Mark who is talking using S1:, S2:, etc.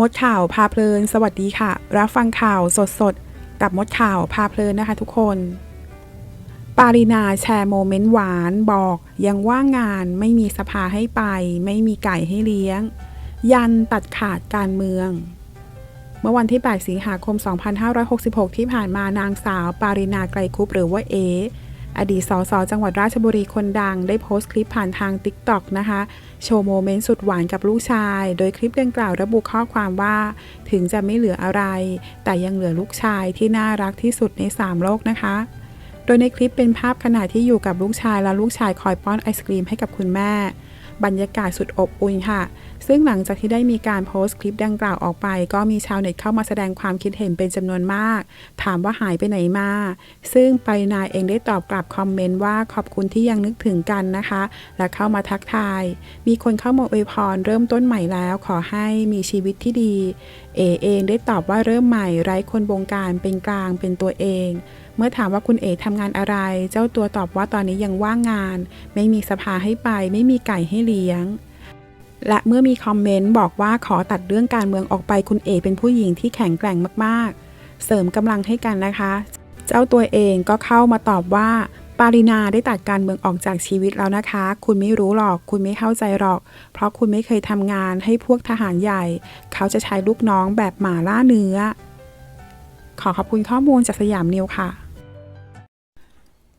S1: มดข่าวพาเพลิน สวัสดีค่ะ รับฟังข่าวสดๆกับมดข่าวพาเพลินนะคะทุกคน ปารินาแชร์โมเมนต์หวานบอกยังว่างงานไม่มีสภาให้ไป ไม่มีไก่ให้เลี้ยง ยันตัดขาดการเมือง เมื่อวันที่ 8 สิงหาคม 2566 ที่ผ่านมานางสาว ปารินาไกรคุปหรือว่าเอ อดีตสสจังหวัดราชบุรีคนดัง ได้โพสต์คลิปผ่านทาง TikTok นะคะ โชว์โมเมนต์สุดหวานกับลูกชาย โดยคลิปดังกล่าวระบุข้อความว่า ถึงจะไม่เหลืออะไร แต่ยังเหลือลูกชายที่น่ารักที่สุดใน 3 โลกนะคะ โดยในคลิปเป็นภาพขณะที่อยู่กับลูกชายและลูกชายคอยป้อนไอศกรีมให้กับคุณแม่ บรรยากาศสุดอบอุ่นค่ะ ซึ่งหลังจากที่ได้มีการโพสต์คลิปดังกล่าวออกไป ก็มีชาวเน็ตเข้ามาแสดงความคิดเห็นเป็นจำนวนมาก ถามว่าหายไปไหนมา ซึ่งไปนายเองได้ตอบกลับคอมเมนต์ว่าขอบคุณที่ยังนึกถึงกันนะคะ และเข้ามาทักทาย มีคนเข้ามาอวยพรเริ่มต้นใหม่แล้ว ขอให้มีชีวิตที่ดี เอเองได้ตอบว่าเริ่มใหม่ไร้คนบงการเป็นกลางเป็นตัวเอง เมื่อถามว่าคุณเอ๋ทำงานอะไร เจ้าตัวตอบว่าตอนนี้ยังว่างงาน ไม่มีสภาให้ไป ไม่มีไก่ให้เลี้ยง และเมื่อมีคอมเมนต์บอกว่าขอตัดเรื่องการเมืองออกไปคุณเอ๋เป็นผู้หญิงที่แข็งแกร่งมากๆ เสริมกำลังให้กันนะคะ เจ้าตัวเองก็เข้ามาตอบว่าปารินาได้ตัดการเมืองออกจากชีวิตแล้วนะคะ คุณไม่รู้หรอก คุณไม่เข้าใจหรอก เพราะคุณไม่เคยทำงานให้พวกทหารใหญ่ เขาจะใช้ลูกน้องแบบหมาล่าเนื้อ ขอขอบคุณข้อมูลจากสยามนิวค่ะ